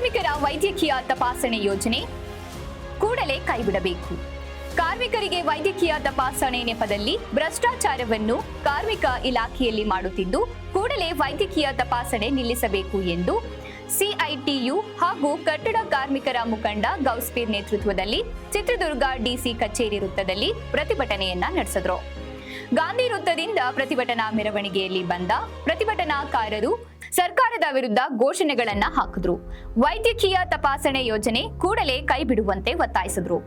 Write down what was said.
ವೈದ್ಯಕೀಯ ತಪಾಸಣೆ ಯೋಜನೆ ಕೂಡಲೇ ಕೈಬಿಡಬೇಕು. ಕಾರ್ಮಿಕರಿಗೆ ವೈದ್ಯಕೀಯ ತಪಾಸಣೆ ನೆಪದಲ್ಲಿ ಭ್ರಷ್ಟಾಚಾರವನ್ನು ಕಾರ್ಮಿಕ ಇಲಾಖೆಯಲ್ಲಿ ಮಾಡುತ್ತಿದ್ದು, ಕೂಡಲೇ ವೈದ್ಯಕೀಯ ತಪಾಸಣೆ ನಿಲ್ಲಿಸಬೇಕು ಎಂದು ಸಿಐಟಿಯು ಹಾಗೂ ಕಟ್ಟಡ ಕಾರ್ಮಿಕರ ಮುಖಂಡ ಗೌಸ್ಪೀರ್ ನೇತೃತ್ವದಲ್ಲಿ ಚಿತ್ರದುರ್ಗ ಡಿಸಿ ಕಚೇರಿ ವೃತ್ತದಲ್ಲಿ ಪ್ರತಿಭಟನೆಯನ್ನ ನಡೆಸಿದ್ರು. ಗಾಂಧಿ ವೃತ್ತದಿಂದ ಪ್ರತಿಭಟನಾ ಮೆರವಣಿಗೆಯಲ್ಲಿ ಬಂದ ಪ್ರತಿಭಟನಾಕಾರರು ಸರ್ಕಾರದ ವಿರುದ್ಧ ಘೋಷಣೆಗಳನ್ನ ಹಾಕಿದ್ರು. ವೈದ್ಯಕೀಯ ತಪಾಸಣೆ ಯೋಜನೆ ಕೂಡಲೇ ಕೈಬಿಡುವಂತೆ ಒತ್ತಾಯಿಸಿದ್ರು.